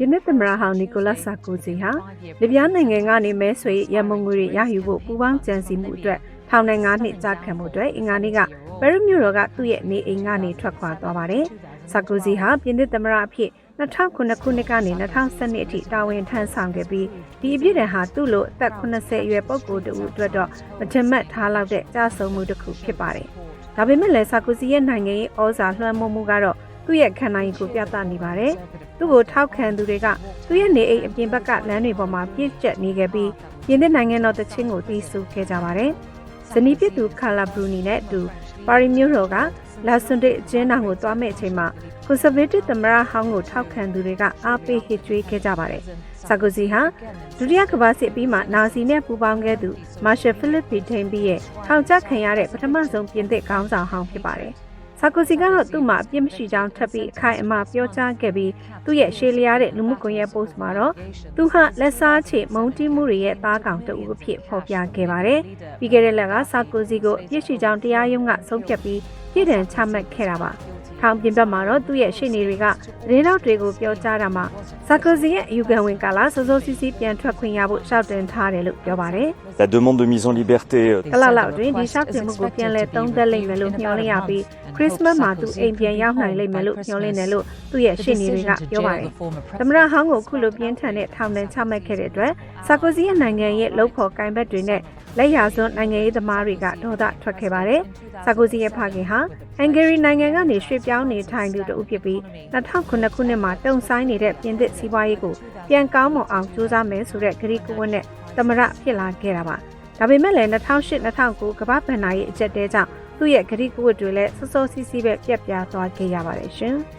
ယနေ့သမ္မတဟောင်းနီကိုလတ်ဆာကိုစီဟာလစ်ဗျားနိုင်ငံကနေမဲဆွေရမုံငွေတွေရယူဖို့ပူးပေါင်းကြံစည်မှုအတွက်ထောင်နဲ့9နှစ်ကြာခံမှုအတွက်အင်္ဂါနေ့ကပဲရစ်မြို့တော်ကသူ့ရဲ့နေအိမ်ကနေထွက်ခွာသွားပါတယ်။ဆာကိုစီဟာပြင်သစ်သမ္မတအဖြစ်2009ခုနှစ်ကနေ2012အထိတာဝန်ထမ်းဆောင်ခဲ့ပြီးဒီအပြည့်တန်ဟာသူ့လိုအသက်80အရွယ်ပုဂ္ဂိုလ်တူအတွက်တော့မထင်မှတ်ထားလောက်တဲ့ကြာဆုံးမှုတစ်ခုဖြစ်ပါတယ်။ဒါပေမဲ့လည်းဆာကိုစီရဲ့နိုင်ငံရေးဩဇာလွှမ်းမိုးမှုကတော့သူ့ရဲ့ခံနိုင်ကိုပြသနေပါတယ်။ သူ့ကိုထောက်ခံသူတွေကသူ့ရဲ့နေအိမ်အပြင်ဘက်ကလမ်းတွေပေါ်မှာပြည့်ကျက်နေခဲ့ပြီးပြင်သစ်နိုင်ငံတော်တချင်းကိုတီးဆူခဲ့ကြပါတယ်။ဇနီးဖြစ်သူကာလာဘရူနီနဲ့အတူပါရီမြို့တော်ကလာဆွန်ဒိတ်အကျဉ်းထောင်ကိုသွားမဲ့အချိန်မှာကွန်ဆာဗေးတစ်သမ္မတဟောင်းကိုထောက်ခံသူတွေကအားပေးဟစ်ကြွေးခဲ့ကြပါတယ်။ဆာကိုစီဟာဒုတိယကမ္ဘာစစ်ပြီးမှနာဇီနဲ့ပူးပေါင်းခဲ့သူမာရှယ်ဖိလစ်ပီထိန်ပြီးရဲ့ထောင်ချခံရတဲ့ပထမဆုံးပြင်သစ်ခေါင်းဆောင်ဟောင်းဖြစ်ပါတယ်။ ဆာကိုစီကတော့သူ့မှာအပြစ်မရှိကြောင်းထပ်ပြီးအခိုင်အမာပြောကြားခဲ့ပြီးသူ့ရဲ့ရှေးလျားတဲ့လူမှုကွန်ရက် post မှာတော့သူဟာလက်စားချေမုံတီးမှုတွေရဲ့သားကောင်တဦးအဖြစ်ဖော်ပြခဲ့ပါတယ်။ပြီးခဲ့တဲ့လက်ကဆာကိုစီကိုအပြစ်ရှိကြောင်းတရားရုံးကဆုံးဖြတ်ပြီးပြည်ထန်ချမှတ်ခဲ့တာပါ။ထောင်ပြင်ဘက်မှာတော့သူ့ရဲ့ရှေ့နေတွေကသတင်းတောက်တွေကိုပြောကြားတာမှာဆာကိုစီရဲ့အယူခံဝင်ကာလစိုးစိုးစီးစီးပြန်ထွက်ခွင့်ရဖို့ရှောက်တင်ထားတယ်လို့ပြောပါတယ် La demande de mise en liberté euh, ။ကလလောက်တွင်ဒီရှောက်တင်မှုကိုပြန်လည်သုံးသပ်လိမ့်မယ်လို့မျှော်လင့်ရပြီး ခရစ်စမတ်မှာသူအိမ်ပြန်ရောက်နိုင်လိမ့်မယ်လို့မျှော်လင့်တယ်လို့သူ့ရဲ့ရှေ့နေတွေကပြောပါတယ်။သမ္မတဟောင်းကိုခုလိုပြင်းထန်တဲ့ထောင်ဒဏ်ချမှတ်ခဲ့တဲ့အတွက်ဆာကိုစီရဲ့နိုင်ငံရဲ့လှုပ်ဖော်ကိုင်ဘက်တွေနဲ့လက်ရာစွန်းနိုင်ငံရေးသမားတွေကဒေါသထွက်ခဲ့ပါတယ်။ဆာကိုစီရဲ့ဖခင်ဟာဟန်ဂေရီနိုင်ငံကနေရွှေ့ပြောင်းနေထိုင်သူတဦးဖြစ်ပြီး2009ခုနှစ်မှာတုံဆိုင်နေတဲ့ပြင်သစ်စီးပွားရေးကိုပြန်ကောင်းမွန်အောင်ကြိုးစားမယ်ဆိုတဲ့ဂရီကဝတ်နဲ့သမရဖြစ်လာခဲ့တာပါ။ဒါပေမဲ့လည်း2008-2009ကမ္ဘာ့ဘဏ္ဍာရေးအကျက်တဲကြောင့် သူ့ရဲ့ဂရီကဝတ်တွေလည်းစောစောစီးစီးပဲပြက်ပြားသွားခဲ့ရပါတယ်ရှင်။